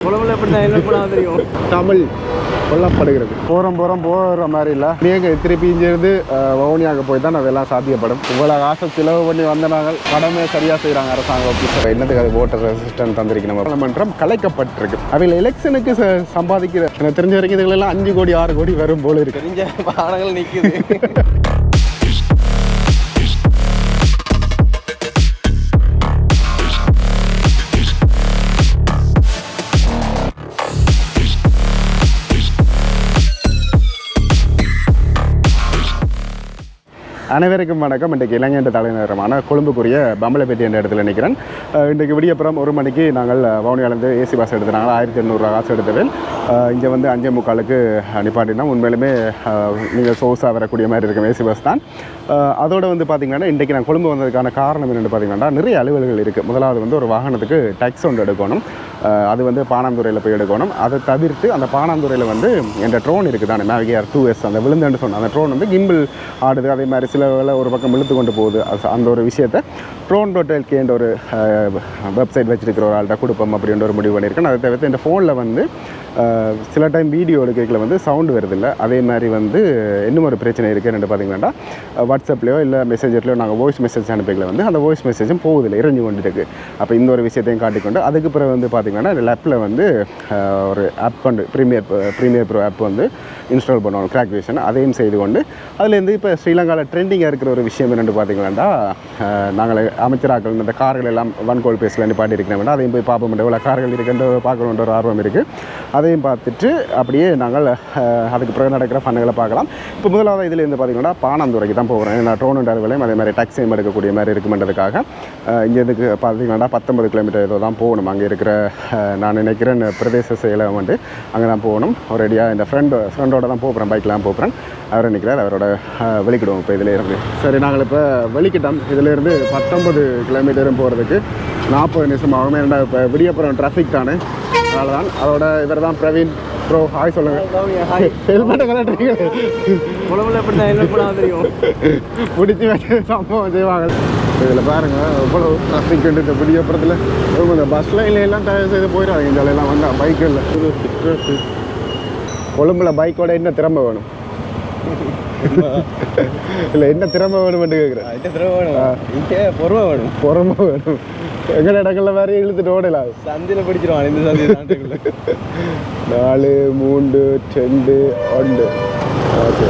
குழம்புல எப்படி தான் என்ன பண்ண தெரியும்? தமிழ் கொல்லப்படுகிறது. போகிறோம் போகிறோம் போகிற மாதிரி இல்லை. நீங்க திருப்பி இங்கிருந்து வவுனியாக போய் தான் அதெல்லாம் சாத்தியப்படும். இவ்வளோ காசை செலவு பண்ணி வந்த நாங்கள் கடமை சரியாக செய்கிறாங்க அரசாங்கம் ஆஃபீஸர் என்னத்துக்கு அது ஓட்டர் ரெசிஸ்டன்ட் தந்திருக்கணும்? பார்லமென்றம் கலைக்கப்பட்டிருக்கு. அவையில் எலெக்ஷனுக்கு ச- சம்பாதிக்கிற எனக்கு தெரிஞ்ச வரைக்கும் இதுகளெல்லாம் அஞ்சு கோடி ஆறு கோடி வரும் போல இருக்கு. தெரிஞ்ச பானங்கள் நிக்குது. அனைவருக்கும் வணக்கம். இன்றைக்கு இளைஞர் தலைநகரமான கொழும்புக்குரிய பம்பலப்பேட்டை என்ற இடத்துல நிற்கிறேன். இன்றைக்கு விடியப்புறம் ஒரு மணிக்கு நாங்கள் வவுனியாலேருந்து ஏசி பஸ் எடுத்துனாங்க ஆயிரத்தி எண்ணூறுரூவா காசு எடுத்ததில் இங்கே வந்து அஞ்சே முக்காலுக்கு நிப்பாட்டினா உண்மையிலுமே நீங்கள் சோஸாக வரக்கூடிய மாதிரி இருக்கும். ஏசி பஸ் தான். அதோடு வந்து பார்த்திங்கன்னா இன்றைக்கி நான் கொழும்பு வந்ததுக்கான காரணம் என்னென்னு பார்த்தீங்கன்னா நிறைய அலுவல்கள் இருக்குது முதலாவது வந்து ஒரு வாகனத்துக்கு டேக்ஸ் ஒன்று எடுக்கணும். அது வந்து பானாந்துறையில் போய் எடுக்கணும். அதை தவிர்த்து அந்த பானாந்துறையில் வந்து என்ற ட்ரோன் இருக்குது தானே மேவிஆர் டூ எஸ் அந்த விழுந்துன்னு சொன்ன அந்த ட்ரோன் வந்து கிம்பிள் ஆடுது. அதே மாதிரி சில வேலை ஒரு பக்கம் இழுத்து கொண்டு போகுது. அது- அந்த ஒரு விஷயத்தை ட்ரோன் டோட்டல் என்ற ஒரு வெப்சைட் வச்சிருக்கிற ஒரு ஆள்கிட்ட கொடுப்போம் அப்படின்ற ஒரு முடிவு பண்ணியிருக்கேன். அதை தவிர்த்து இந்த ஃபோனில் வந்து சில டைம் வீடியோ எடுக்கிறதுல வந்து சவுண்டு வருதில்லை அதே மாதிரி வந்து இன்னும் ஒரு பிரச்சனை இருக்குது என்னென்னு பார்த்தீங்கன்னா வாட்ஸ்அப்லேயோ இல்லை மெசேஜர்லையோ நாங்கள் வாய்ஸ் மெசேஜ் அனுப்பிக்கல வந்து அந்த வாய்ஸ் மெசேஜும் போகுதில்லை இறங்கி கொண்டு இருக்குது அப்போ இந்த ஒரு விஷயத்தையும் காட்டிக்கொண்டு அதுக்கு பிறகு வந்து பார்த்திங்கன்னா லேப்பில் வந்து ஒரு ஆப் கொண்டு ப்ரீமியர் ப்ரீமியர் ப்ரோ ஆப் வந்து இன்ஸ்டால் பண்ணுவோம் கிராக்வேஷன் அதையும் செய்து கொண்டு அதுலேருந்து இப்போ ஸ்ரீலங்காவில் ட்ரெண்டிங்காக இருக்கிற ஒரு விஷயம் என்னென்னு பார்த்தீங்கன்னா நாங்கள் அமைச்சராக்கள் இந்த கார்கள் எல்லாம் வன்கோல் கோல் பாட்டி நிப்பாட்டி இருக்கிறோம் அதையும் போய் பார்ப்போம் எவ்வளோ கார்கள் இருக்குன்ற பார்க்கணுன்ற ஒரு ஆர்வம் இருக்குது அதையும் பார்த்துட்டு அப்படியே நாங்கள் அதுக்கு பிறகு நடக்கிற ஃபண்ணுகளை பார்க்கலாம். இப்போ முதலாவது இதில் இருந்து பார்த்தீங்கன்னா பானந்துறைக்கு தான் போகிறேன். நான் ட்ரோன் விலையும் அதே மாதிரி டாக்ஸியும் எடுக்கக்கூடிய மாதிரி இருக்குமென்றதுக்காக அஹ், பார்த்தீங்கன்னா பத்தொன்பது கிலோமீட்டர் ஏதோ தான் போகணும். அங்கே இருக்கிற நான் நினைக்கிறேன் பிரதேச செயலம் வந்து அங்கே தான் போகணும். ஒரேடியாக இந்த ஃப்ரெண்டு ஃப்ரெண்டோட தான் போகிறேன் பைக்லாம் போகிறேன் அவர் நிற்கிறார் அவரோட வெளிக்கிடுவோம் இப்போ இதில் இருந்து. சரி நாங்கள் இப்போ வெளிக்கிட்டோம். இதிலேருந்து பத்தொன்பது கிலோமீட்டரும் போகிறதுக்கு நாற்பது நிமிஷம் ஆகும். ஏன்னா இப்போ விடியப்புறம் டிராஃபிக் தானே. அதனால தான் அதோட இவர் தான் பிரவீன். ப்ரோ ஹாய் சொல்லுங்கள் ஹெல்மெட்டை கலட்டுறீங்க குழம்புல எப்படி தெரியும் பிடிச்சி வச்ச சம்பவம் செய்வாங்க. இதில் பாருங்கள் எவ்வளோ டிராஃபிக் இந்த விடியப்புறத்தில் இந்த பஸ் லைன்ல எல்லாம் தயவு செய்து போயிடாதீங்க இந்த எல்லாம் வந்தால் பைக்கில் கொழும்புல பைக்கோட என்ன திறமை வேணும்? இல்லை என்ன திறமை வேணும்னு கேட்குறேன் பொறுமை வேணும். பொறுமை வேணும். எங்கட இடங்கள்ல வேற இழுத்துட்டு ஓடலாம் சந்தில பிடிச்சிருவான் இந்த சந்தி தாண்டுக்குள்ள நாலு மூன்று ரெண்டு ஒன்று. ஓகே.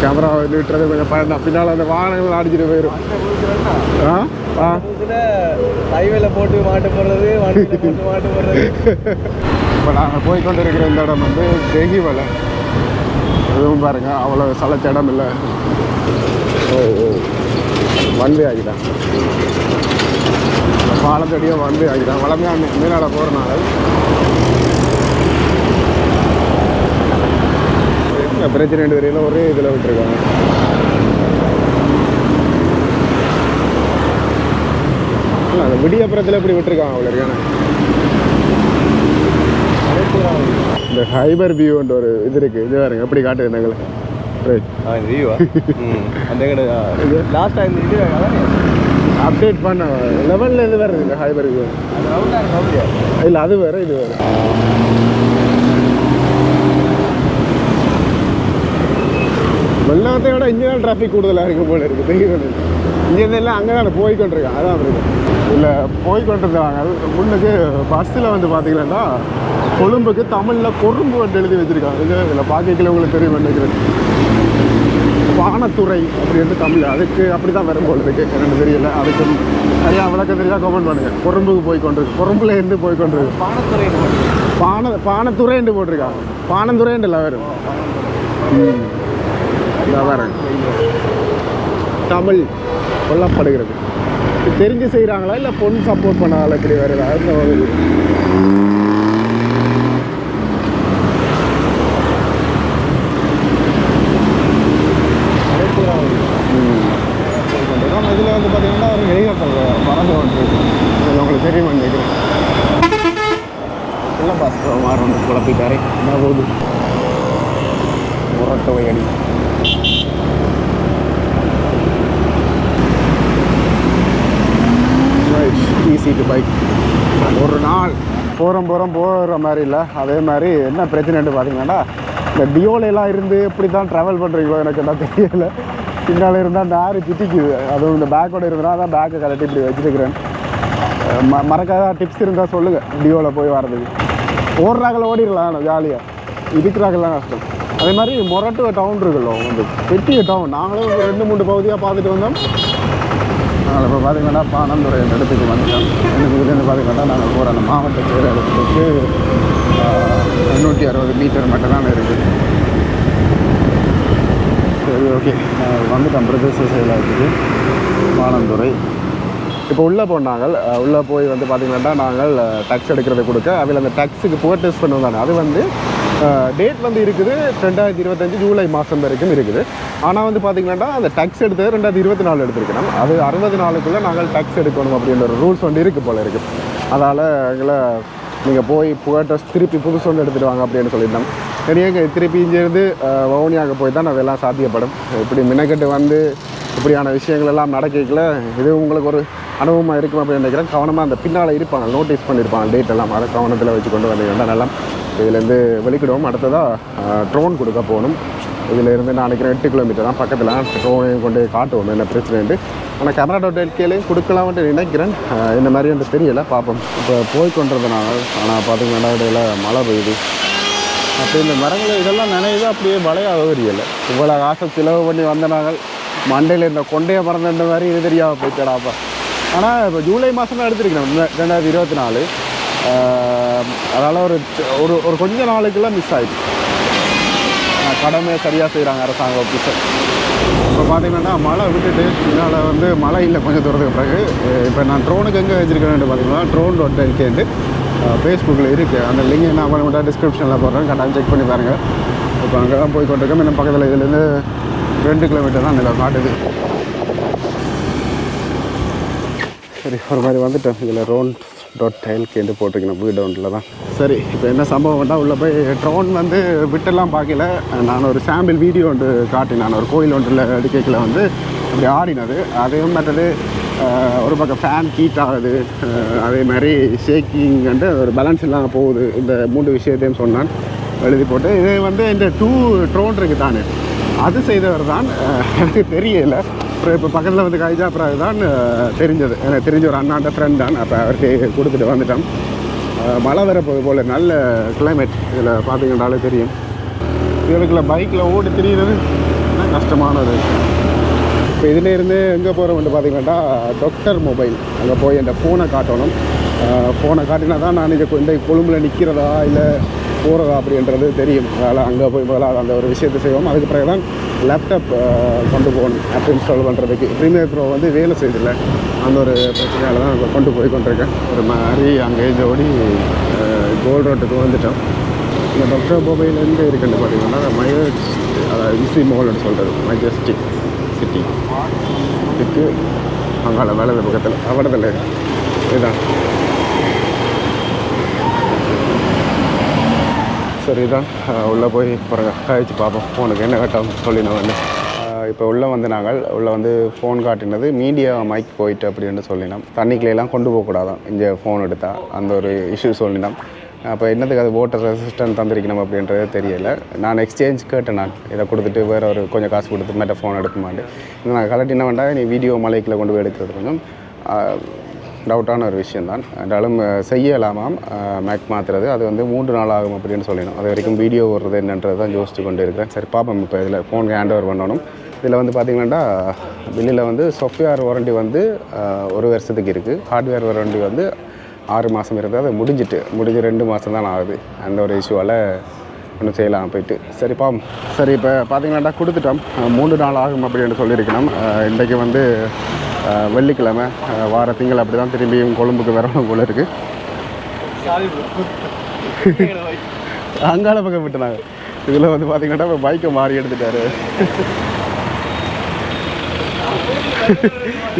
கேமரா விட்டுறது கொஞ்சம் பயந்தான் பின்னால் அந்த வாகனங்கள் அடிச்சிட்டு போயிடும் ஆ? ஆ? ஹைவேல போட்டு மாட்டு போடுறது மாட்டு போடுறது. இப்போ நாங்கள் போய் கொண்டு இருக்கிற இந்த இடம் வந்து தேகி வலை. எதுவும் பாருங்க அவ்வளோ சளைச்ச இடம் இல்லை. ஓ ஓ. வண்டி ஆகிட்டான் பாலத்தடியும் வண்டி ஆகிட்டான் வளமையாக மீனாட போகிறனால பிரச்சனை ரெண்டு வரையிலும் ஒரே இதில் விட்டுருக்காங்க. இல்லை அந்த விடியப்புறத்தில் இப்படி விட்டுருக்காங்க அவ்வளோ இருக்கானே. இந்த ஹைபர் வியூன்ற ஒரு இது இருக்கு. இது பாருங்க எப்படி காட்டுது எங்களுக்கு ரைட் வியூவா அந்த லாஸ்ட் டைம் அப்டேட் பண்ண லெவலில் இது வேறு இந்த ஹைபர் வியூ இல்லை அது வேறு இது வேறு. வெள்ளத்தை விட இங்கே தான் டிராஃபிக் கூடுதலாக இருக்கு போல இருக்குது தெரியுது இங்கேருந்து எல்லாம் அங்கே தான் போய்கொண்டிருக்கேன் அதான் இருக்கு இல்லை போய் முன்னுக்கு பஸ்ஸில் வந்து பார்த்தீங்கன்னா கொழும்புக்கு தமிழில் கொழும்பு வந்து எழுதி வச்சுருக்காங்க. இதில் பார்க்கல உங்களுக்கு தெரியும் நினைக்கிறேன். வானத்துறை அப்படின்ட்டு தமிழ். அதுக்கு அப்படி தான் வரும் போல இருக்கு. எனக்கு தெரியல. அதுக்கு சரியா விளக்கம் தெரியா கமெண்ட் பண்ணுங்க. கொழும்புக்கு போய் கொண்டிருக்கு. கொழும்புல இருந்து போய் கொண்டிருக்கு. பானத்துறை பான பானத்துறைன்னு போட்டிருக்காங்க பானந்துறைன்ட்டு வரும் ம். தமிழ் கொல்லப்படுகிறது. தெரிஞ்சு செய்கிறாங்களா இல்லை பொண்ணு சப்போர்ட் பண்ணாங்களா இப்படி வருதா அந்த ஒரு இதில் வந்து பார்த்தீங்கன்னா ஒரு ஹெலிகாப்டர் பறந்து வந்து இது உங்களுக்கு தெரியுமா நினைக்கிறேன் இல்லை பஸ் மாறணும் என்ன போகுது? முரட்டவை அடி. ஈஸி டு பைக் ஒரு நாள் போகிறோம் போகிறோம் போகிற மாதிரி இல்லை. அதே மாதிரி என்ன பிரச்சனைன்னு பார்த்தீங்கன்னா இந்த டியோலையெல்லாம் இருந்து எப்படி தான் ட்ராவல் பண்ணுறீங்களோ எனக்கு என்ன தெரியல. பின்னால் இருந்தால் அந்த ஆறு அதுவும் இந்த பேக்கோட இருந்தால் தான் பேக்கை கலட்டி இப்படி வச்சுருக்கிறேன். ம மறக்காத டிப்ஸ் இருந்தால் சொல்லுங்கள் டியோவில் போய் வர்றதுக்கு. ஓடுறாங்கள ஓடிடலாம் ஜாலியாக இருக்கிறாங்கலாம் கஷ்டம். அதே மாதிரி மொரட்டு டவுன் இருக்குல்ல வந்து. பெட்டிய டவுன் நாங்களும் ரெண்டு மூணு பகுதியாக பார்த்துட்டு வந்தோம். நாங்கள் இப்போ பார்த்தீங்கன்னா பானந்துறை அந்த இடத்துக்கு வந்துட்டோம். எனக்கு இதுலேருந்து பார்த்தீங்கன்னா நாங்கள் போகிற அந்த மாவட்ட செயலகத்துக்கு முந்நூற்றி அறுபது மீட்டர் மட்டும் தான் இருக்குது சரி ஓகே வந்துட்டோம் பிரதேச செயலகத்துக்கு பானந்துறை இப்போ உள்ளே போனாங்க உள்ளே போய் வந்து பார்த்தீங்கன்னா நாங்கள் டக்ஸ் எடுக்கிறத கொடுக்க அதில் அந்த டக்ஸுக்கு புவர் டெஸ்ட் பண்ணுவாங்க அது வந்து டேட் வந்து இருக்குது ரெண்டாயிரத்தி இருபத்தஞ்சு ஜூலை மாதம் வரைக்கும் இருக்குது. ஆனால் வந்து பார்த்தீங்கன்னா அந்த டக்ஸ் எடுத்தது ரெண்டாயிரத்தி இருபத்தி நாலு எடுத்திருக்கணும் அது அறுபது நாளுக்குள்ளே நாங்கள் டக்ஸ் எடுக்கணும் அப்படின்ற ஒரு ரூல்ஸ் வந்து இருக்குது போல் இருக்குது அதால் எங்களை நீங்கள் போய் புவர் டெஸ்ட் திருப்பி புதுசு ஒன்று எடுத்துகிட்டு வாங்க அப்படின்னு சொல்லியிருந்தோம். சரியாக திருப்பி இங்கேருந்து வவுனியாக போய் தான் அதெல்லாம் சாத்தியப்படும். இப்படி மினக்கட்டு வந்து இப்படியான விஷயங்கள் எல்லாம் நடக்கல இது உங்களுக்கு ஒரு அனுபவமாக இருக்கும் அப்படின்னு நினைக்கிறேன் கவனமாக அந்த பின்னால் இருப்பாங்க நோட்டீஸ் பண்ணியிருப்பாங்க டேட் எல்லாம் அதை கவனத்தில் வச்சு கொண்டு வந்தீங்கன்னா நல்லா. இதுலேருந்து வெளிக்கிடுவோம். அடுத்ததாக ட்ரோன் கொடுக்க போகணும். இதிலேருந்து நான் நினைக்கிறேன் எட்டு கிலோமீட்டர் தான் பக்கத்தில். ட்ரோனையும் கொண்டு காட்டுவோம். என்ன பிரச்சனைன்ட்டு ஆனால் கர்நாடகா டெல்கேலையும் கொடுக்கலாம்னு நினைக்கிறேன். இந்த மாதிரி வந்து தெரியலை. பார்ப்போம். இப்போ போய் கொண்டிருந்தனால ஆனால் பார்த்தீங்கன்னா இடையில மழை பெய்யுது. அப்போ இந்த மரங்கள் இதெல்லாம் நினைவு அப்படியே மழையாக தெரியல. இவ்வளோ காசை செலவு பண்ணி வந்த நாங்கள் மண்டையில் இந்த கொண்டையை மறந்த மாதிரி இது தெரியாமல் போயிட்டடாப்பா ஆனால் இப்போ ஜூலை மாதம் தான் எடுத்திருக்கிறேன் ரெண்டாயிரத்தி இருபத்தி நாலு அதனால் ஒரு ஒரு ஒரு கொஞ்ச நாளுக்குலாம் மிஸ் ஆகிடுச்சு கடமையை சரியாக செய்கிறாங்க அரசாங்க ஆஃபீஸர் இப்போ பார்த்தீங்கன்னா மழை விட்டுட்டு இதனால் வந்து மழை இல்லை கொஞ்சம் தூரத்துக்கு பிறகு. இப்போ நான் ட்ரோனுக்கு எங்கே வச்சுருக்கேன்னு பார்த்தீங்கன்னா ட்ரோன் டாட் எல்கேண்டு ஃபேஸ்புக்கில் இருக்குது அந்த லிங்கை நான் பண்ண டிஸ்கிரிப்ஷனில் போடுறேன். கட்டாயம் செக் பண்ணி பாருங்கள் இப்போ அங்கே தான் போய் கொண்டிருக்கோம். இன்னும் பக்கத்தில் இதுலேருந்து ரெண்டு கிலோமீட்டர் தான் இதில் காட்டுது. சரி ஒரு மாதிரி வந்துட்டேன். இதில் ரோன் டாட் டைல்கேண்டு போட்டிருக்கேன் வீடு ஒன்றில் தான். சரி இப்போ என்ன சம்பவம்னா உள்ளே போய் ட்ரோன் வந்து விட்டெல்லாம் பார்க்கல. நான் ஒரு சாம்பிள் வீடியோ ஒன்று காட்டினேன். நான் ஒரு கோயில் ஒன்றில் எடுக்கல வந்து அப்படி ஆடினது. அதையும் மற்றது ஒரு பக்கம் ஃபேன் ஹீட் ஆகுது. அதே மாதிரி ஷேக்கிங் வந்து ஒரு பேலன்ஸ் இல்லாமல் போகுது. இந்த மூன்று விஷயத்தையும் சொன்னான். எழுதி போட்டு இது வந்து இந்த டூ ட்ரோன் இருக்குது தானே. அது செய்தவர் தான். எனக்கு தெரியலை. அப்புறம் இப்போ பக்கத்தில் வந்து கைஜா பிறகு தான் தெரிஞ்சது. எனக்கு தெரிஞ்ச ஒரு அண்ணாண்ட ஃப்ரெண்ட் தான். அப்போ அவர்கிட்ட கொடுத்துட்டு வந்துட்டோம். மழை வரப்போது போல். நல்ல கிளைமேட் இதில் பார்த்தீங்கன்னாலே தெரியும். இவருக்குள்ள பைக்கில் ஓடி திரியிறது கஷ்டமானது கஷ்டமான ஒரு இப்போ இதிலேருந்து எங்கே எங்கே போகிறோம்னு பார்த்தீங்கன்னா டாக்டர் மொபைல் அங்கே போய் அந்த ஃபோனை காட்டணும். ஃபோனை காட்டினா தான் நான் இங்கே இந்த கொழும்பில் நிற்கிறதா இல்லை போகிறதா அப்படின்றது தெரியும். அதனால் அங்கே போய் முதல்ல அந்த ஒரு விஷயத்தை செய்வோம். அதுக்கு பிறகு தான் லேப்டாப் கொண்டு போகணும் ஆப் இன்ஸ்டால் பண்ணுறதுக்கு ப்ரீமியர் ப்ரோ வந்து வேலை செய்தில்லை. அந்த ஒரு பிரச்சனையால் தான் அங்கே கொண்டு போய் கொண்டிருக்கேன். ஒரு மாதிரி அங்கே ஜோடி கோல்டு ரோட்டுக்கு வந்துட்டோம். இந்த டாக்டர் மொபைல் எங்கே இருக்குன்னு பார்த்தீங்கன்னா மயர்ஸ் அதாவது இசி மோல்னு சொல்கிறது மைஜஸ்டிக் சிட்டி இதுக்கு அங்கால வேலை பக்கத்தில் அவடத்தில். இதுதான். சரிதான் உள்ளே போய் பிறகு கழிச்சு பார்ப்போம். ஃபோனுக்கு என்ன கட்டம் சொல்லி நான் வந்து இப்போ உள்ளே வந்து நாங்கள் உள்ளே வந்து ஃபோன் காட்டினது மீடியா மைக் போயிட்டு அப்படின்னு சொல்லினோம். தண்ணிக்குள்ளெல்லாம் கொண்டு போகக்கூடாதான். இங்கே ஃபோன் எடுத்தால் அந்த ஒரு இஷ்யூ சொல்லினோம். அப்போ என்னத்துக்கு அது ஓட்டர் ரெசிஸ்டன்ட் தந்திருக்கணும் அப்படின்றது தெரியல. நான் எக்ஸ்சேஞ்ச் கேட்டேன் நான். இதை கொடுத்துட்டு வேற ஒரு கொஞ்சம் காசு கொடுத்து மேட்ட ஃபோன் எடுக்குமாண்டு நான் கலட்டி என்ன வேண்டாம். நீ வீடியோ மலைக்கில் கொண்டு போய் எடுக்கிறது கொஞ்சம் டவுட்டான ஒரு விஷயந்தான் என்றாலும் செய்யலாமாம். மேக் மாற்றுறது அது வந்து மூன்று நாள் ஆகும் அப்படின்னு சொல்லணும் அது வரைக்கும் வீடியோ வர்றது என்னன்றது தான் யோசிச்சு கொண்டு இருக்கிறேன். சரி பார்ப்போம். இப்போ இதில் ஃபோன் ஹேண்ட் ஓவர் பண்ணணும். இதில் வந்து பார்த்தீங்கன்னா பில்லில் வந்து சாஃப்ட்வேர் வாரண்டி வந்து ஒரு வருஷத்துக்கு இருக்குது ஹார்ட்வேர் வாரண்டி வந்து ஆறு மாதம் இருக்குது அது முடிஞ்சிட்டு முடிஞ்சு ரெண்டு மாதம் தான் ஆகுது. அந்த ஒரு இஷ்யூவால் ஒன்றும் செய்யலாம் போயிட்டு. சரி பாம் சரி இப்போ பார்த்தீங்கன்னா கொடுத்துட்டோம். மூன்று நாள் ஆகும் அப்படின்னு சொல்லியிருக்கணும். இன்றைக்கு வந்து வெள்ளிக்கிழமை வார திங்கள் அப்படி தான் திரும்பியும் கொழும்புக்கு வரணும் போல இருக்குது அங்கால பக்கம் விட்டுனாங்க. இதில் வந்து பார்த்தீங்கன்னா இப்போ பைக்கை மாறி எடுத்துட்டாரு.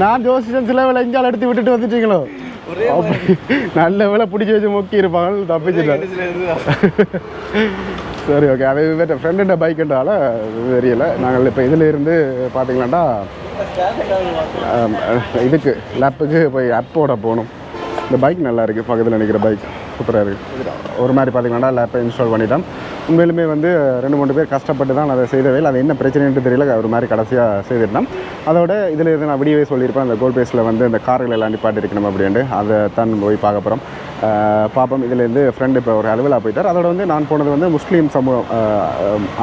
நான் ஜோசிஷன் சில வேலை எங்கால எடுத்து விட்டுட்டு வந்துட்டீங்களோ? நல்ல வேலை பிடிச்சி வச்சு முக்கி இருப்பாங்க இருந்தா சரி ஓகே அது வேறு ஃப்ரெண்டுட பைக்குன்றால தெரியல. நாங்கள் இப்போ இதில் இருந்து பார்த்தீங்களாண்டா இதுக்கு லேப்புக்கு போய் ஆப்போட போகணும். இந்த பைக் நல்லா இருக்குது பக்கத்தில் நிற்கிற பைக் சூப்பராக இருக்குது ஒரு மாதிரி பார்த்தீங்கன்னா லேப்பை இன்ஸ்டால் பண்ணிட்டோம். உண்மையிலுமே வந்து ரெண்டு மூணு பேர் கஷ்டப்பட்டு தான் அதை செய்த வேலை அது என்ன பிரச்சனைன்ட்டு தெரியல. ஒரு மாதிரி கடைசியாக செய்திருந்தோம் அதோட இதில் இருந்து நான் விடியவே சொல்லியிருப்பேன். அந்த கோல் பேஸில் வந்து அந்த கார்கள் எல்லாம் நிப்பாட்டி இருக்கணும் அப்படின்ட்டு. அதை தான் போய் பார்க்க போகிறோம் பார்ப்போம் இதுலேருந்து ஃப்ரெண்டு இப்போ ஒரு அலுவலாக போயிட்டார். அதோட வந்து நான் போனது வந்து முஸ்லீம் சமூகம்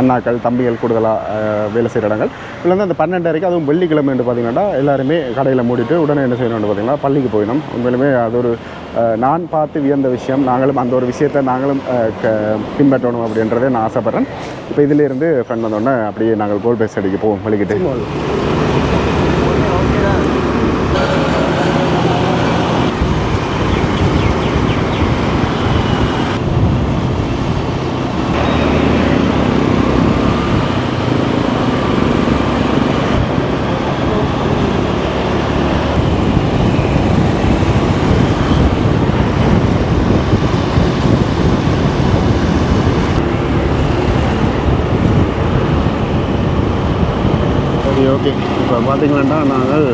அண்ணாக்கள் தம்பிகள் கூடுதலாக வேலை செய்கிற இடங்கள். இதில் வந்து அந்த பன்னெண்டரைக்கு அதுவும் வெள்ளிக்கிழமை பார்த்தீங்கன்னா எல்லாருமே கடையில் மூடிட்டு உடனே என்ன செய்யணும்னு பார்த்தீங்கன்னா பள்ளிக்கு போயிடணும். உண்மையிலுமே அது ஒரு நான் பார்த்து வியந்த விஷயம் நாங்களும் அந்த ஒரு விஷயத்தை நாங்களும் க- பின்பற்றணும் அப்படின்றதே நான் ஆசைப்பட்றேன். இப்போ இதிலேருந்து ஃப்ரெண்ட் வந்தோடனே அப்படியே நாங்கள் கோல் பேஸ் அடிக்க போவோம் வலிக்கிட்டு சரி ஓகே இப்போ பார்த்தீங்கன்னா நாங்கள்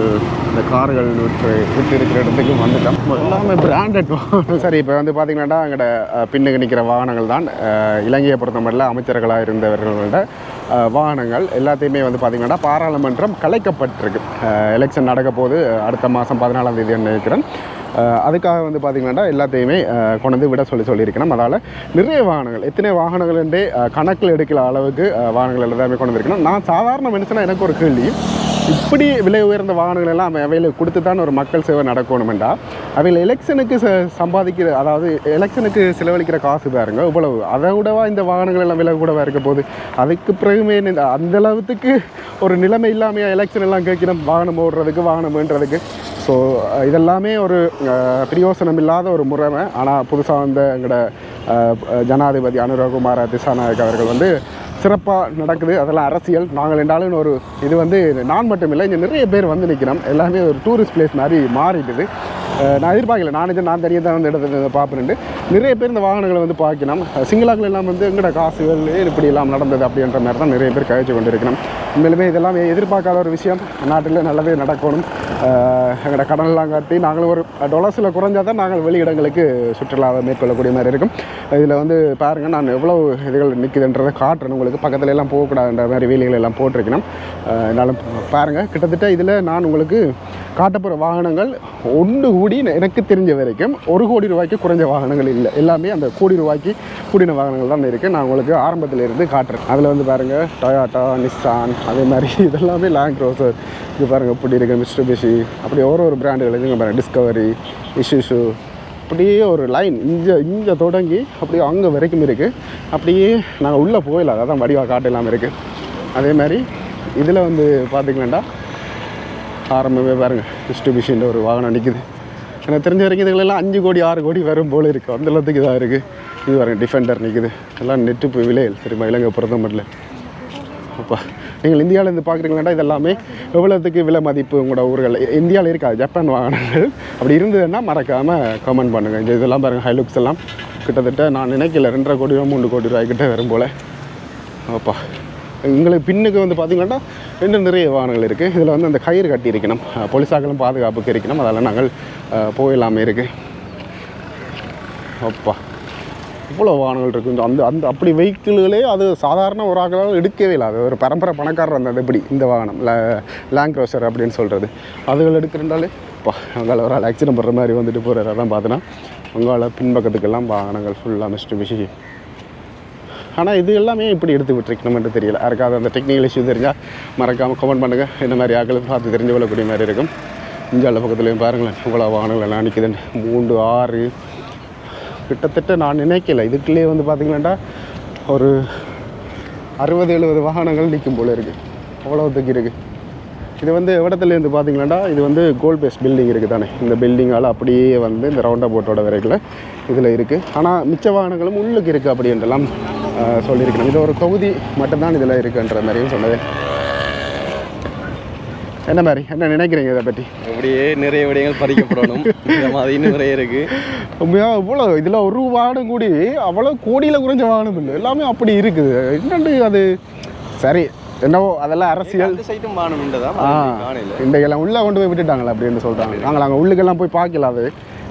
இந்த கார்கள் விட்டு விட்டு இருக்கிற இடத்துக்கு வந்துட்டோம். எல்லாமே பிராண்டட் சரி இப்போ வந்து பார்த்தீங்கன்னா எங்களோட பின்னுக்கு நிற்கிற வாகனங்கள் தான். இலங்கையை பொறுத்தமட்டில் அமைச்சர்களாக இருந்தவர்களோட வாகனங்கள் எல்லாத்தையுமே வந்து பார்த்தீங்கன்னா பாராளுமன்றம் கலைக்கப்பட்டிருக்கு. எலெக்ஷன் நடக்க போது அடுத்த மாதம் பதினாலாம் தேதி நினைக்கிறேன் அதுக்காக வந்து பார்த்திங்கன்னா எல்லாத்தையுமே கொண்டு வந்து விட சொல்லி சொல்லியிருக்கணும் அதால் நிறைய வாகனங்கள் எத்தனை வாகனங்கள் என்றே கணக்கில் எடுக்கிற அளவுக்கு வாகனங்கள் எல்லாமே கொண்டு வந்திருக்கணும் நான் சாதாரண மனுஷனாக எனக்கு ஒரு கேள்வி. இப்படி விலை உயர்ந்த வாகனங்கள் எல்லாம் அவையில் கொடுத்து தான் ஒரு மக்கள் சேவை நடக்கணுமெண்டா. அவையில் எலெக்ஷனுக்கு ச சம்பாதிக்கிற அதாவது எலெக்ஷனுக்கு செலவழிக்கிற காசு பாருங்க இவ்வளவு. அதை விடவா இந்த வாகனங்கள் எல்லாம் விலை கூடவா இருக்க போது அதுக்கு பிறகுமே இந்த அந்த அளவுக்கு ஒரு நிலைமை இல்லாமையா எலெக்ஷன் எல்லாம் கேட்கணும் வாகனம் ஓடுறதுக்கு வாகனம் வேண்டுறதுக்கு ஸோ இதெல்லாமே ஒரு பிரயோசனம் இல்லாத ஒரு முறைமை. ஆனால் புதுசாக வந்த எங்களோட அஹ், ஜனாதிபதி அனுரகுமார திசாநாயக் அவர்கள் வந்து சிறப்பாக நடக்குது. அதெல்லாம் அரசியல். நாங்கள் என்றாலும் ஒரு இது வந்து நான் மட்டும் இல்லை இங்கே நிறைய பேர் வந்து நிற்கிறோம் எல்லாமே ஒரு டூரிஸ்ட் பிளேஸ் மாதிரி மாறிடுது. நான் எதிர்பார்க்கல. நான் இது நான் தனியாக தான் வந்து இடத்துல பார்ப்பேன்ட்டு நிறைய பேர் இந்த வாகனங்களை வந்து பார்க்கணும் சிங்களாக்கள் எல்லாம் வந்து எங்கட காசுகள் இப்படி எல்லாம் நடந்தது அப்படின்ற மாதிரி தான் நிறைய பேர் கழிச்சு கொண்டு இருக்கணும் உண்மையிலுமே இதெல்லாம் எதிர்பார்க்காத ஒரு விஷயம். நாட்டில் நல்லதே நடக்கணும். எங்களோட கடன்லாம் காட்டி நாங்களும் ஒரு டொலர்ஸில் குறைஞ்சா தான் நாங்கள் வெளியிடங்களுக்கு சுற்றுலாவை மேற்கொள்ளக்கூடிய மாதிரி இருக்கும். இதில் வந்து பாருங்கள் நான் எவ்வளோ இதுகள் நிற்குதுன்றதை காட்டுறேன். உங்களுக்கு பக்கத்துல எல்லாம் போகக்கூடாதுன்ற மாதிரி வேலைகள் எல்லாம் போட்டிருக்கணும். அஹ், இருந்தாலும் பாருங்கள் கிட்டத்தட்ட இதில் நான் உங்களுக்கு காட்டப்புற வாகனங்கள் ஒன்று கூடி எனக்கு தெரிஞ்ச வரைக்கும் ஒரு கோடி ரூபாய்க்கு குறைஞ்ச வாகனங்கள் இல்லை. எல்லாமே அந்த கோடி ரூபாய்க்கு கூடின வாகனங்கள் தான் இருக்குது நான் உங்களுக்கு ஆரம்பத்தில் இருந்து காட்டுறேன். அதில் வந்து பாருங்கள் டொயாட்டா நிஸ்ஸான் அதே மாதிரி இதெல்லாமே லேண்ட் க்ரோசர் இது பாருங்கள் இப்படி மிஸ்ட்ரு பிஷி அப்படி ஒரு ஒரு பிராண்டுகள் இதுங்க பாருங்கள் டிஸ்கவரி இஷ்யூஷு அப்படியே ஒரு லைன் இங்கே இங்கே தொடங்கி அப்படியே அங்கே வரைக்கும் இருக்குது அப்படியே நாங்கள் உள்ளே போயிடலாம் அதான் வடிவாக காட்டு இல்லாமல் இருக்குது அதே மாதிரி இதில் வந்து பார்த்திங்கன்னா ஆரம்பமே பாருங்க டிஸ்ட்ரிபியூஷன் ஒரு வாகனம் நிற்குது எனக்கு தெரிஞ்ச வரைக்கும் இதுகளெல்லாம் அஞ்சு கோடி ஆறு கோடி வரும் போல் இருக்குது அந்த அளவுக்கு இதாக இருக்குது இது பாருங்க டிஃபெண்டர் நிற்குது எல்லாம் நெட்டு போய் விலையில் தெரியுமா? இலங்கை பிரதமரில் அப்பா நீங்கள் இந்தியாவிலேருந்து பார்க்குறீங்களாண்டா இதெல்லாமே எவ்வளோத்துக்கு விலை மதிப்பு உங்களோட ஊர்கள்? இந்தியாவில் இருக்காது ஜப்பான் வாகனங்கள். அப்படி இருந்ததுன்னா மறக்காமல் கமெண்ட் பண்ணுங்கள் இது இதெல்லாம் பாருங்கள் ஹைலுக்ஸ் எல்லாம். கிட்டத்தட்ட நான் நினைக்கல ரெண்டரை கோடி ரூபா மூணு கோடி ரூபாய்க்கிட்ட வரும் போல். அப்பா. எங்களுக்கு பின்னுக்கு வந்து பார்த்தீங்கன்னா இன்னும் நிறைய வாகனங்கள் இருக்குது இதில் வந்து அந்த கயிறு கட்டி இருக்கணும் போலீஸாக்களும் பாதுகாப்புக்கு இருக்கணும். அதெல்லாம் நாங்கள் போயிடலாமே இருக்குது அப்பா. எவ்வளோ வாகனங்கள் இருக்குது அந்த அந்த அப்படி வெஹிக்கிள்களே அது சாதாரண ஒரு ஆக்களால் எடுக்கவே இல்லை. அது ஒரு பரம்பரை பணக்காரர் அந்த இப்படி இந்த வாகனம் லேங் க்ரோசர் அப்படின்னு சொல்கிறது அதுகள் எடுக்கிறண்டாலே அப்பா அங்கால ஒரு ஆள் ஆக்சிடென்ட் பண்ணுற மாதிரி வந்துட்டு போகிறாரு அதான் பார்த்தோன்னா அங்கால பின்பக்கத்துக்கெல்லாம் வாகனங்கள் ஃபுல்லாக மிஸ்ட் மிஷி. ஆனால் இது எல்லாமே இப்படி எடுத்து விட்டுருக்கணும்னு தெரியல. யாருக்காவது அந்த டெக்னிக்கல் இஷ்யூ தெரிஞ்சால் மறக்காமல் கமெண்ட் பண்ணுங்கள் இந்த மாதிரி ஆக்களை பார்த்து தெரிஞ்சு கொள்ளக்கூடிய மாதிரி இருக்கும். இஞ்சால பக்கத்துலேயும் பாருங்களேன் இவ்வளோ வாகனங்கள் எல்லாம் நிற்குதுன்னு மூன்று ஆறு கிட்டத்தட்ட நான் நினைக்கல. இதுக்குள்ளேயே வந்து பார்த்தீங்கன்னாட்டா ஒரு அறுபது எழுபது வாகனங்கள் நிற்கும் போல இருக்குது அவ்வளோத்துக்கு இருக்குது இது வந்து இடத்துலேருந்து பார்த்தீங்கன்னாடா இது வந்து கோல்ட் பேஸ் பில்டிங் இருக்குது தானே இந்த பில்டிங்கால் அப்படியே வந்து இந்த ரவுண்டா போட்டோட வரைக்கும் இதில் இருக்குது ஆனால் மிச்ச வாகனங்களும் உள்ளுக்கு இருக்குது அப்படின்றலாம் சொல்லியிருக்கணும். இது ஒரு தொகுதி மட்டும்தான் இதில் இருக்குன்ற மாதிரியும் சொன்னது. என்ன மாதிரி? என்ன நினைக்கிறீங்க இதை பற்றி அப்படியே நிறைய விடயங்கள் பறிக்கப்படணும் இந்த மாதிரி இன்னும் நிறைய இருக்கு. உண்மையாக இவ்வளோ இதில் ஒரு வாகனம் கூடி அவ்வளோ கோடியில் குறைஞ்ச வாகனம் இல்லை. எல்லாமே அப்படி இருக்குது. என்னண்டு அது? சரி என்னவோ அதெல்லாம் அரசியல். சைட்டும் ஆ காணையில் இன்றைக்கெல்லாம் உள்ளே கொண்டு போய் விட்டுட்டாங்களே அப்படின்னு சொல்கிறாங்க நாங்கள் அங்கே உள்ளுக்கெல்லாம் போய் பார்க்கல அது.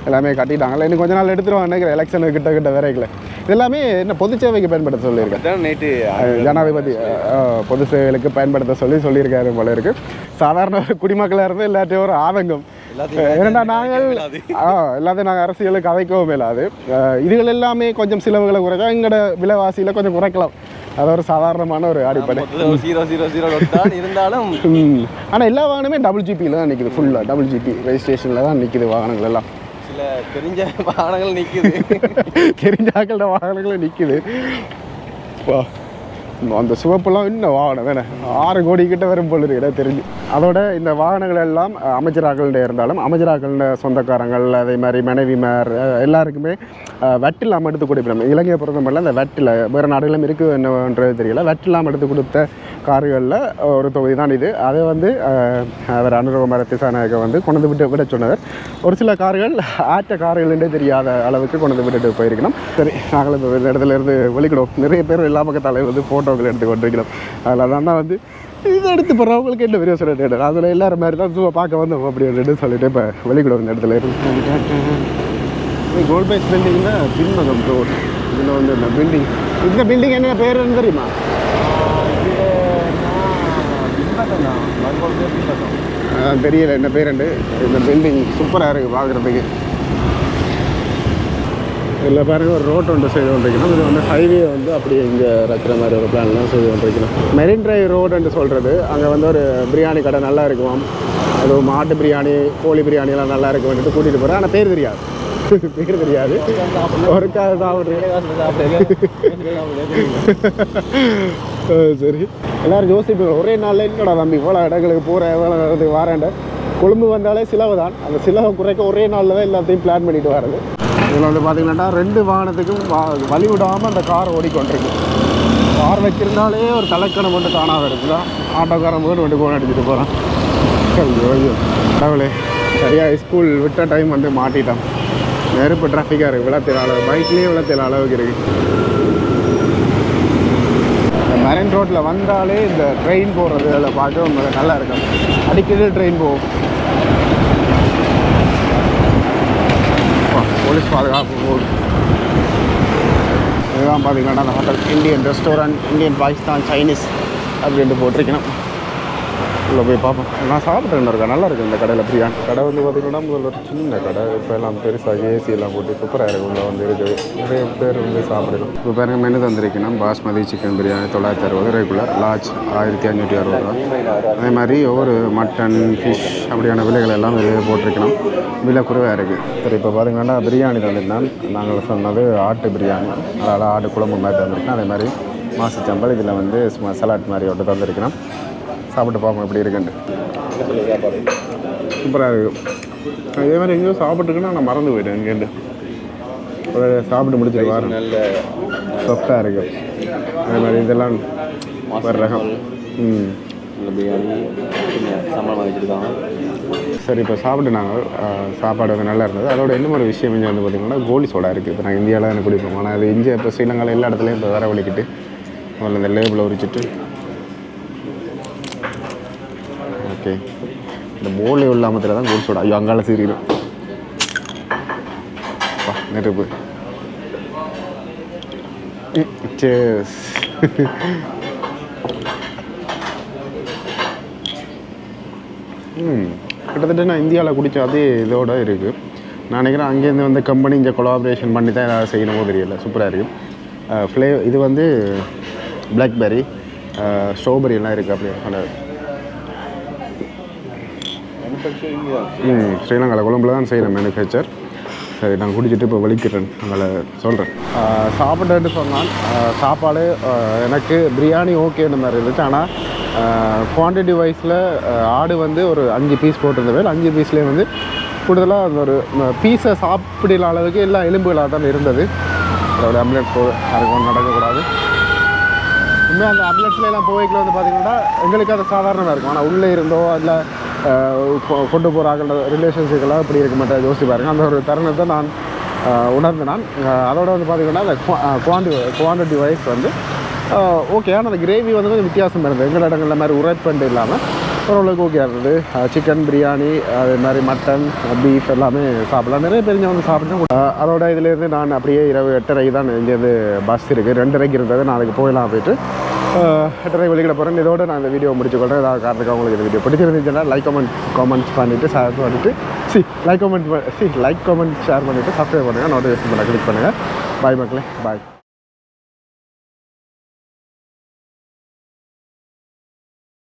எல்லாமே கட்டிட்டாங்கல்ல. இன்னும் கொஞ்ச நாள் எடுத்துருவாங்க நினைக்கிறேன். எலெக்ஷனுக்கு கிட்ட கிட்ட வரைக்கல எல்லாமே என்ன பொது சேவைக்கு பயன்படுத்த சொல்லியிருக்கேன் நேற்று ஜனாதிபதி பொது சேவைகளுக்கு பயன்படுத்த சொல்லி சொல்லியிருக்காரு போல இருக்கு. சாதாரண ஒரு குடிமக்களாக இருந்து எல்லாத்தையும் ஒரு ஆதங்கம். ஏன்னா நாங்கள் எல்லாத்தையும் நாங்கள் அரசியலுக்கு கதைக்கவும் இல்லாது இதுகள் எல்லாமே கொஞ்சம் செலவுகளை குறைச்சா எங்களோட விலைவாசியில் கொஞ்சம் குறைக்கலாம். அது ஒரு சாதாரணமான ஒரு அடிப்படை. ஜீரோ ஜீரோ ஜீரோ தான் இருந்தாலும். ஆனால் எல்லா வாகனமே டபுள் ஜிபியில் தான் நிற்குது ஃபுல்லாக டபுள் ஜிபி ரெஜிஸ்ட்ரேஷனில் தான் நிற்குது வாகனங்கள் எல்லாம். சில தெரிஞ்ச வாகனங்கள் நிக்குது தெரிஞ்சாக்கள வாகனங்களும் நிற்குது வா அந்த சிவப்புலாம் இன்னும் வாகனம் வேணே. ஆறு கோடி கிட்ட வரும் போல இருக்கிற தெரிஞ்சு. அதோட இந்த வாகனங்கள் எல்லாம் அஹ், அமைச்சராக்கள்கிட்ட இருந்தாலும் அமைச்சராக்கள்ட சொந்தக்காரங்கள் அதே மாதிரி மனைவிமார் எல்லாருக்குமே அஹ், வெட் எடுத்து கொடுப்போம் இலங்கையை பொறுத்த அந்த இந்த வெட்டில் வேறு நாடுகளும் இருக்குது என்னன்றது தெரியல. வெட் எடுத்து கொடுத்த கார்களில் ஒரு தொகுதி தான் இது. அதை வந்து அவர் அனுரகுமார திசாநாயக வந்து கொண்டு விட்டு விட சொன்னவர். ஒரு சில கார்கள் ஆற்ற கார்கள்ன்றே தெரியாத அளவுக்கு கொண்டு விட்டுட்டு போயிருக்கணும். சரி நாங்களும் இந்த இடத்துல இருந்து நிறைய பேர் எல்லா பக்கத்தாலையும் வந்து ஃபோட்டோக்கள் எடுத்து கொண்டிருக்கிறோம். அதில் தான் வந்து இதை எடுத்து போகிறவங்களுக்கு என்ன பெரிய சொல்லிட்டு அதில் எல்லாரும் மாதிரி தான் சும்மா பார்க்க வந்தோம். அப்படின்னு சொல்லிட்டு இப்போ வெளிக்கிடுவோம் இந்த இடத்துல கோல்ட் பேஸ் பில்டிங் தான் பின்மகம் ரோட் இதில் வந்து இந்த பில்டிங் இந்த பில்டிங் என்ன பேருன்னு தெரியுமா? தெரியல. என்ன பேருண்டு இந்த பில்டிங் சூப்பராக இருக்குது பார்க்குறதுக்கு இல்லை பாருங்கள் ஒரு ரோட் ஒன்று செய்து கொண்டிருக்கணும். இது வந்து ஹைவே வந்து அப்படியே இங்கே இருக்கிற மாதிரி ஒரு பிளான்லாம் செய்து கொண்டிருக்கணும். மெரின் ட்ரைவ் ரோடுன்னு சொல்கிறது அங்கே வந்து ஒரு பிரியாணி கடை நல்லா இருக்கும். அதுவும் மாட்டு பிரியாணி கோழி பிரியாணிலாம் நல்லா இருக்கும் வந்துட்டு கூட்டிகிட்டு போகிறேன் ஆனால் பேர் தெரியாது. பேர் தெரியாது. ஒருக்காக சாப்பிட்றேன். சரி. எல்லாரும் யோசிப்பீங்க ஒரே நாளில் என்னடா தம்பி இவ்வளோ இடங்களுக்கு போகிறேன் இவ்வளோ இது கொழும்பு வந்தாலே சிலவு தான் அந்த சிலவை குறைக்க ஒரே நாளில் தான் எல்லாத்தையும் பிளான் பண்ணிட்டு வரது இதில் வந்து பார்த்தீங்கன்னா ரெண்டு வாகனத்துக்கும் வா- வழி விடாமல் அந்த கார் ஓடிக்கொண்டிருக்கு. கார் வச்சிருந்தாலே ஒரு தலைக்கணம் மட்டும் காணாத இருக்குதா? ஆட்டோக்காரன் போது ரெண்டு ஃபோன் அடிச்சுட்டு போகிறான் ஐயோ ஐயோ. கடவுளே. சரியாக ஸ்கூல் விட்ட டைம் வந்து மாட்டிட்டான். நெருப்பு டிராஃபிக்காக இருக்குது விளத்தில அளவு பைக்லேயே விளத்தில அளவுக்கு இருக்குது இந்த ரோட்டில் வந்தாலே இந்த ட்ரெயின் போகிறது அதில் பார்க்க உங்களுக்கு நல்லா இருக்கும். அடிக்கடி ட்ரெயின் போகும் அப்பா, போலீஸ் பாதுகாப்பு போர்டு. இதுதான் பார்த்தீங்கன்னா அந்த hotel Indian restaurant Indian Pakistan Chinese அப்படின்ட்டு போட்டிருக்கணும். உள்ள போய் பார்ப்போம். நான் சாப்பிட்டேன் இருக்கா நல்லா இருக்கு இந்த கடையில் பிரியாணி. கடை வந்து பார்த்தீங்கன்னா முதல்ல ஒரு சின்ன கடை. இப்போ எல்லாம் பெருசாக ஏசி எல்லாம் போட்டு சூப்பராக இருக்கு உள்ள வந்து இருக்குது. நிறைய பேர் வந்து சாப்பிடலாம் இப்போ பாருங்க மெனு தந்திருக்கணும் பாஸ்மதி சிக்கன் பிரியாணி தொள்ளாயிரத்தி அறுபது ரெகுலர் லார்ஜ் ஆயிரத்தி ஐநூற்றி அறுபது ரூபா அதே மாதிரி ஒவ்வொரு மட்டன் ஃபிஷ் அப்படியான விலைகள் எல்லாம் வெளியே போட்டிருக்கணும். விலை குறைவாக இருக்குது சரி இப்போ பார்த்தீங்கன்னா பிரியாணி தந்திருந்தேன் நாங்கள் சொன்னது ஆட்டு பிரியாணி அதனால் ஆட்டு குழம்பு மாதிரி தந்திருக்கேன். அதே மாதிரி மாசு சம்பல் இதில் வந்து சும்மா சலாட் மாதிரி ஒட்டு தந்திருக்கணும். சாப்பிட்டு பார்ப்போம் எப்படி இருக்குன்ட்டு. சூப்பராக இருக்கும் இதே மாதிரி எங்கேயோ சாப்பிட்டுருக்குன்னா நான் மறந்து போயிட்டேன் இங்கேருந்து. ஒரு சாப்பிட்டு முடிச்சிட்டு வரேன். நல்ல சாஃப்டாக இருக்கு. அதே மாதிரி இதெல்லாம் ஒரு ரகம். ம். சரி இப்போ சாப்பிட்டு நாங்கள் சாப்பாடு வந்து நல்லா இருந்தது. அதோட இன்னும் ஒரு விஷயம் இங்கே வந்து பார்த்திங்கன்னா கோலி சோடா இருக்குது இப்போ நாங்கள் இந்தியாவில் தானே குடிப்போம் ஆனால் அது இங்கே இப்போ ஸ்ரீலங்காவில் எல்லா இடத்துலையும் இப்போ வரவழிக்கிட்டு முதல்ல இந்த லேபிளை உரிச்சிட்டு ஓகே. இந்த போலே உள்ள அமத்தில் தான் கோல் சோடா ஐயோ அங்கால சீரிடும் நெருப்பு. சேஸ் ம் கிட்டத்தட்ட நான் இந்தியாவில் குடித்த அதே இதோட இருக்குது நான் நினைக்கிறேன் அங்கேருந்து வந்து கம்பெனி இங்கே கொலாபரேஷன் பண்ணி தான் ஏதாவது செய்யணுமோ தெரியல. சூப்பராக இருக்குது ஃப்ளே இது வந்து பிளாக்பெர்ரி ஸ்ட்ராபெரி எல்லாம் இருக்குது அப்படி சொன்னார் ஸ்ரீலங்காவில் கொழும்பில் தான் செய்கிறேன் மேனுஃபேக்சர் சரி நான் குடிச்சிட்டு இப்போ வலிக்கிறேன். அதனால் சொல்கிறேன் சாப்பிட்றேன்னு சொன்னால் சாப்பாடு எனக்கு பிரியாணி ஓகேன்னு மாதிரி இருந்துச்சு. ஆனால் குவான்டிட்டி வைஸில் ஆடு வந்து ஒரு அஞ்சு பீஸ் போட்டிருந்தவே அஞ்சு பீஸ்லேயே வந்து கூடுதலாக அந்த ஒரு பீஸை சாப்பிடல அளவுக்கு எல்லா எலும்புகளாக தான் இருந்தது. அதோட ஆம்புலன்ஸ் போ அதுக்கு ஒன்றும் நடக்கக்கூடாது. உண்மையாக அந்த ஆம்புலன்ஸ்ல எல்லாம் போய்க்கில் வந்து பார்த்தீங்கன்னா எங்களுக்கு அது சாதாரணமாக இருக்கும். ஆனால் உள்ளே இருந்தோ இல்லை கொண்டு போகிறாங்க ரிலேஷன்ஷிப்லாம் இப்படி இருக்க மாட்டேன். யோசிச்சு பாருங்கள் அந்த ஒரு தருணத்தை நான் அஹ், உணர்ந்து நான் அதோட வந்து பார்த்தீங்கன்னா அந்த குவான்டி குவான்டிட்டி வைஸ் வந்து ஓகே ஆனால் அந்த கிரேவி வந்து கொஞ்சம் வித்தியாசம் இருந்தது. எங்கள் இடங்கள்ல மாதிரி உரைப்பண்டு இல்லாமல் ஓரளவுக்கு ஓகே இருந்தது. சிக்கன் பிரியாணி அதே மாதிரி மட்டன் பீஃப் எல்லாமே சாப்பிடலாம். நிறைய பேர் இங்கே வந்து சாப்பிட்டோம் அதோட இதுலேருந்து நான் அப்படியே இரவு எட்டரைக்கு தான் இங்கேருந்து பஸ் இருக்குது ரெண்டரைக்கு இருந்தது. நாளைக்கு போயிடலாம் போயிட்டு அஹ் எட்டரை வெளிக்கிட போகிறேன் இதோட நான் இந்த வீடியோ முடிச்சுக்கொள்கிறேன் ஏதாவது காரணத்துக்கு உங்களுக்கு இந்த வீடியோ பிடிச்சிருந்துச்சுன்னா லைக் கமெண்ட் காமெண்ட்ஸ் பண்ணிவிட்டு ஷேர் பண்ணிவிட்டு சி லைக் கமெண்ட் சி லைக் கமெண்ட் ஷேர் பண்ணிவிட்டு சப்ஸ்கிரைப் பண்ணுங்கள் நோட்டிஃபிகேஷன் பண்ண கிளிக் பண்ணுங்கள் பாய் மக்களே. பாய்